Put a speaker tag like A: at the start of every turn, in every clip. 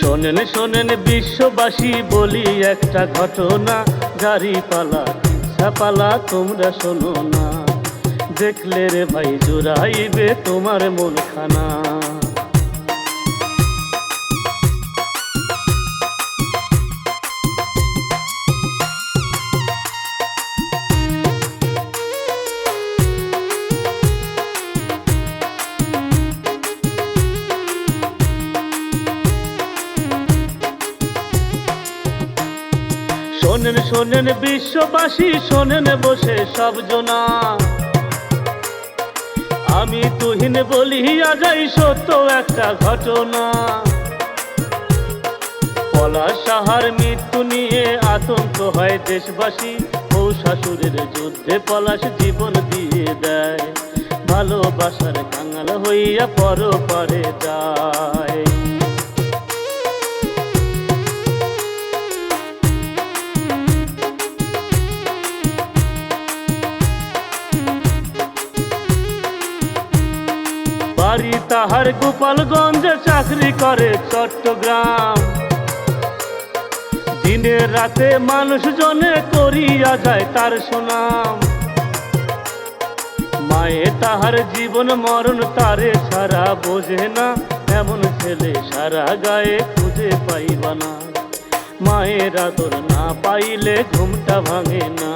A: শোনেন শোনেন বিশ্ববাসী, বলি একটা ঘটনা। গাড়ি পালা পালা, তোমরা শোনো না। দেখলে রে ভাই, জোড়াইবে তোমার মন খানা শোনেন শোনেন বিশ্ববাসী, শোনেন বসে সব জনা। আমি তুহিন বলিয়া যাই, সত্য একটা ঘটনা। পলাশ সাহার মৃত্যু নিয়ে আতঙ্ক হয় দেশবাসী। ও শাশুড়ের যুদ্ধে পলাশ জীবন দিয়ে দেয়। ভালোবাসার কাঙাল হইয়া পর পারে যায়। বাড়ি তাহার গোপালগঞ্জে চাকরি করে চট্টগ্রাম। দিনে রাতে মানুষ জনে করিয়া যায় তার সুনাম। মায়ে তাহার জীবন মরণ তারে সারা বোঝে না, এমন ছেলে সারা গায়ে খুঁজে পাইবা না। মায়ের আদর না পাইলে ঘুমটা ভাঙে না।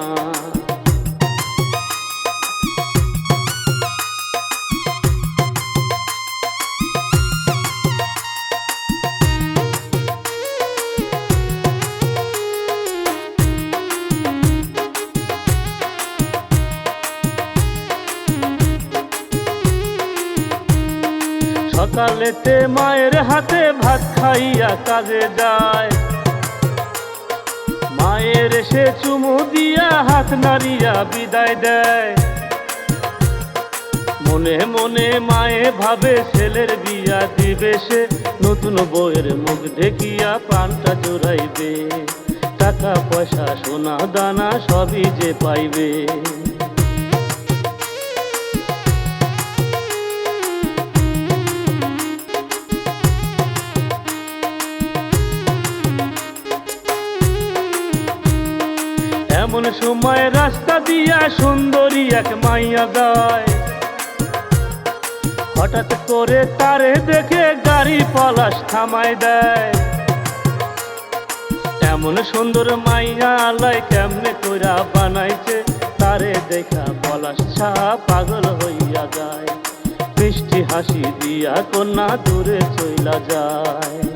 A: সকালেতে মায়ের হাতে ভাত খাইয়া কাজে যায়। মায়ের এসে চুমু দিয়া হাত নাড়িয়া বিদায় দেয়। মনে মনে মায়ে ভাবে, ছেলের বিয়া দিবে সে। নতুন বইয়ের মুখ দেখিয়া প্রাণটা জোড়াইবে। টাকা, পয়সা, সোনা, দানা সবই যে পাইবে। সময় রাস্তা দিয়া সুন্দরী এক মাইয়া যায়। হঠাৎ করে তারে দেখে গাড়ি পলাশ থামায় দেয়। এমন সুন্দর মাইয়া আলাই কেমনে কইরা বানাইছে, তারে দেখা পলাশ ছা পাগল হইয়া যায়। মিষ্টি হাসি দিয়া কন্যা দূরে চইলা যায়।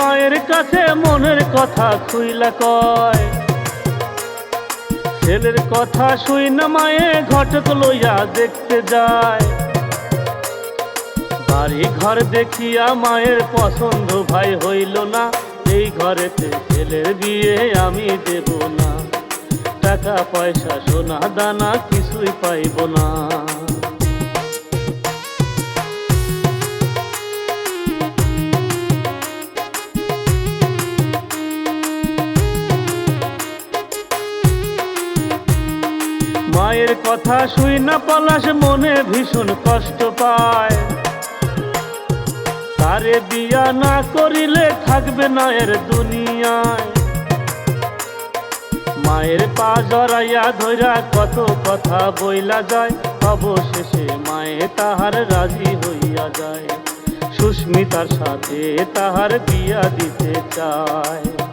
A: মায়ের কাছে মনের কথা খুইলা কয়। ছেলের কথা শুই না মায়ে ঘটক লইয়া দেখতে যায়। বাড়ি ঘর দেখিয়া মায়ের পছন্দ ভাই হইল না। এই ঘরেতে ছেলের বিয়ে আমি দেব না। টাকা পয়সা, সোনা, দানা কিছুই পাইব না। কথা শুই না পলাশ, মনে ভীষণ কষ্ট পায়। তারে বিয়া না করিলে থাকবে না এর দুনিয়ায়। মায়ের পা জড়াইয়া ধইরা কত কথা বইলা যায়, অবশেষে মায়ে তাহার রাজি হইয়া যায়। সুস্মিতার সাথে তাহার বিয়া দিতে চায়।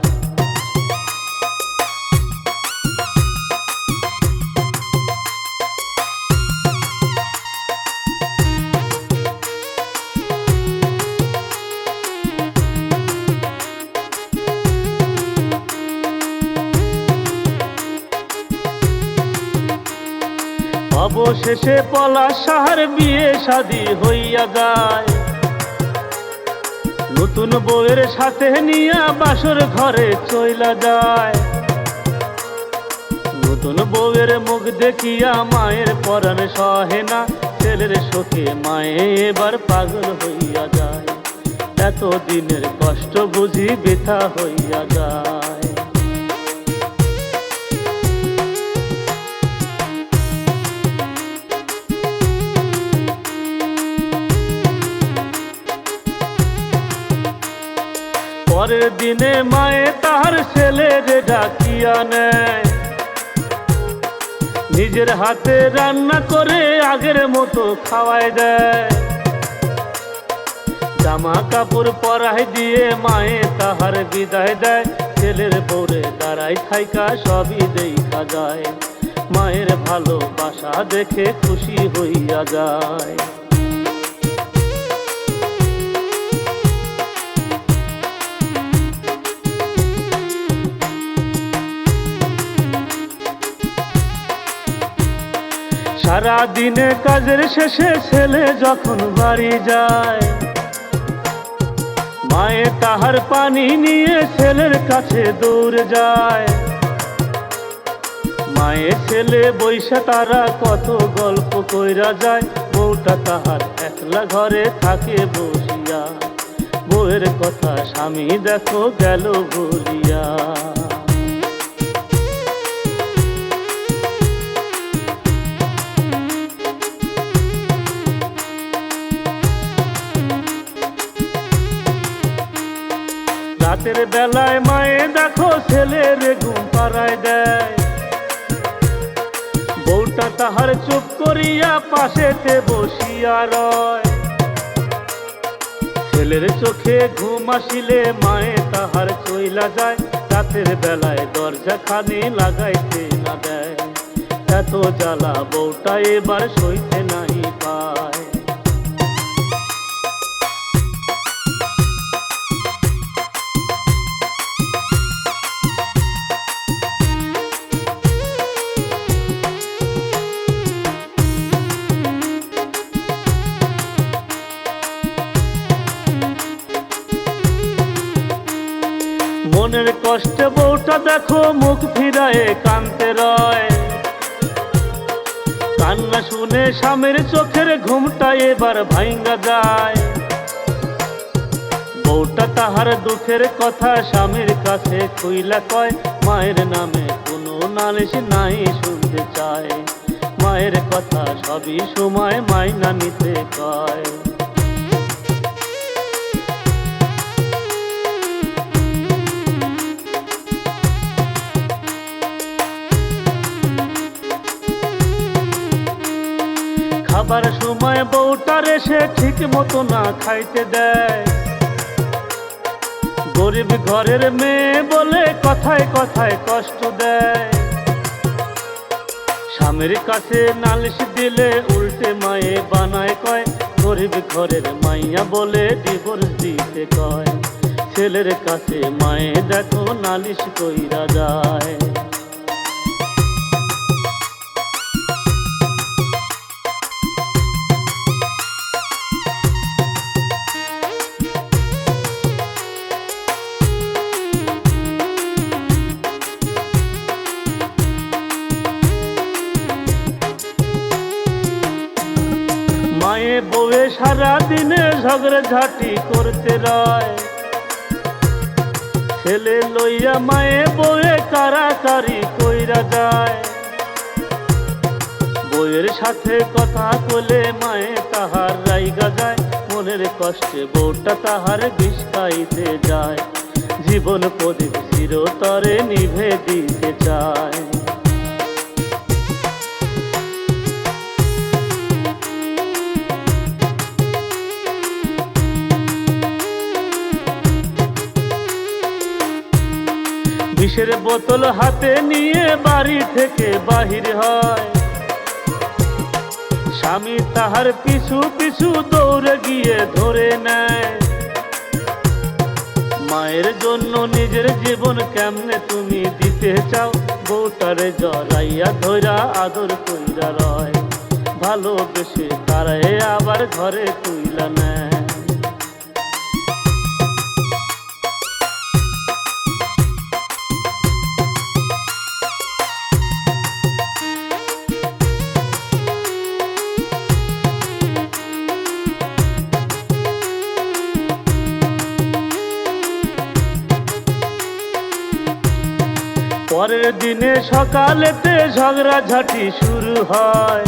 A: অবশেষে পলাশ সাহার বিয়ে শাদি হইয়া যায়। নতুন বউয়ের সাথে নিয়া বাসর ঘরে চইলা যায়। নতুন বউয়ের মুখ দেখিয়া মায়ের পরাণ সহে না, ছেলের শোকে মায়ে এবার পাগল হইয়া যায়। এত দিনের কষ্ট বুঝি বৃথা হইয়া যায়। পরের দিনে মায়ে তার ছেলের ডাকিয়া নেয়। নিজের হাতে রান্না করে আগের মতো খাওয়াই দেয়। জামা কাপড় পরাই দিয়ে মায়ে তাহার বিদায় দেয়। ছেলের বউরে দাঁড়াই থাইকা সবই দেখা যায়। মায়ের ভালোবাসা দেখে খুশি হইয়া যায়। সারা দিনে কাজের শেষে ছেলে যখন বাড়ি যায়, মায়ে তাহার পানি নিয়ে ছেলের কাছে দৌড়ে যায়। মায়ে ছেলে বৈশা তারা কত গল্প কইরা যায়, বউটা তাহার একলা ঘরে থাকে বসিয়া। বউয়ের কথা স্বামী দেখো গেল বলিয়া। রাতের বেলায় মায়ে দেখো ছেলের ঘুম পাড়ায় দেয়। বউটা তাহার চুপ করিয়া পাশেতে বসিয়া রয়। ছেলের চোখে ঘুম আসিলে মায়ে তাহার চইলা যায়। রাতের বেলায় দরজা খানি লাগাইতে না দেয়। এত জ্বালা বউটা এবার সইতে নাই পায়। দেখো মুখ ফিরায়ে কানতে রয়। কান্না শুনে স্বামীর চোখের ঘুমটা এবার ভাঙ্গা যায়। বউটা তাহার দুঃখের কথা স্বামীর কাছে কইলা কয়, মায়ের নামে কোনো নালিশ নাই শুনতে চায়। মায়ের কথা সবই সময় মাইনা নিতে কয়। খাবার সময় বউটার এসে ঠিক মতো না খাইতে দেয়। গরিব ঘরের মেয়ে বলে কথায় কথায় কষ্ট দেয়। স্বামীর কাছে নালিশ দিলে উল্টে মায়ে বানায় কয়, গরিব ঘরের মাইয়া বলে ডিভোর্স দিতে কয়। ছেলের কাছে মায়ে দেখো নালিশ কইরা যায়। বউয়ে সারা দিনে ঝগড়া ঝাঁটি করতে রয়। ছেলে লইয়া মায়ে বউয়ে কারাকারি কইরা যায়। বউয়ের সাথে কথা বলে মায়ে তাহার রাইগা যায়। মনের কষ্টে বউটা তাহার বিষ খাইতে যায়। জীবন প্রদীপ চিরতরে নিভে দিতে চায়। বিষের বোতল হাতে নিয়ে বাড়ি থেকে বাহির হয়। স্বামী তাহার পিছু পিছু দৌড়ে গিয়ে ধরে নেয়। মায়ের জন্য নিজের জীবন কেমনে তুমি দিতে চাও? বউটারে জড়াইয়া ধরা আদর কইরা রয়। ভালোবেসে তারাই আবার ঘরে তুইলা নেয়। পরের দিনে সকালেতে ঝগড়াঝাটি শুরু হয়।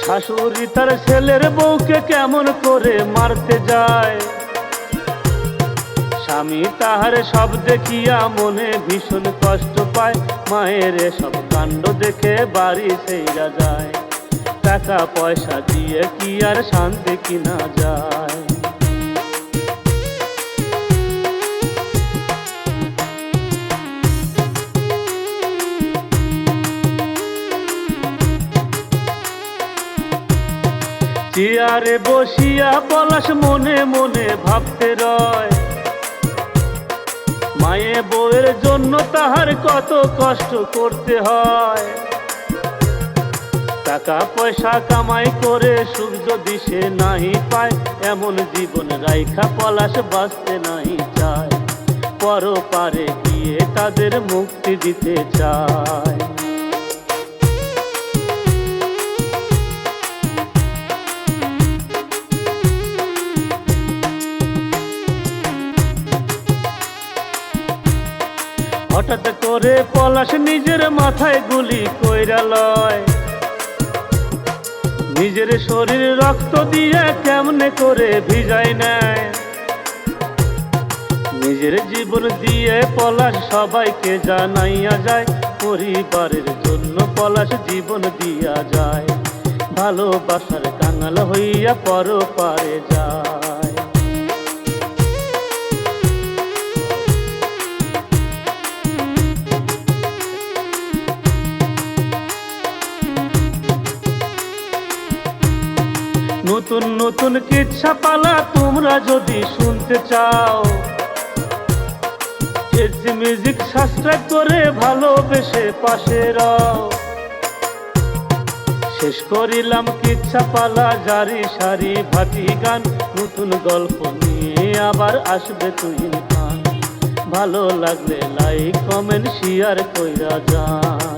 A: শাশুড়ি তার ছেলের বউকে কেমন করে মারতে যায়। স্বামী তাহার সব দেখিয়া মনে ভীষণ কষ্ট পায়। মায়ের সব কাণ্ড দেখে বাড়ি সেইরা যায়। টাকা পয়সা দিয়ে কি আর শান্তি কিনা যায়। চেয়ারে বসিয়া পলাশ মনে মনে ভাবতে রয়। মায়ে বউয়ের জন্য তাহার কত কষ্ট করতে হয়। টাকা পয়সা কামাই করে সুখ যদি সে পায়, এমন জীবন রাইখা পলাশ বাঁচতে নাহি চায়। পর পারে গিয়ে তাদের মুক্তি দিতে চায়। হঠাৎ করে পলাশ নিজের মাথায় গুলি কইরা লয়। নিজের শরীর রক্ত দিয়ে কেমনে করে ভিজাই নেয়। নিজের জীবন দিয়ে পলাশ সবাইকে জানাইয়া যায়, পরিবারের জন্য পলাশ জীবন দিয়া যায়। ভালোবাসার কাঙাল হইয়া পর পারে যায়। নতুন নতুন কিচ্ছা পালা, তোমরা যদি শুনতে চাও। এসি মিউজিক সাবস্ক্রাইব করে ভালোবেসে পাশে রাও। শেষ করিলাম কিচ্ছা পালা, জারি সারি ভাটি গান। নতুন গল্প নিয়ে আবার আসবে তুই ভালো লাগলে লাইক কমেন্ট শেয়ার কইরা যান।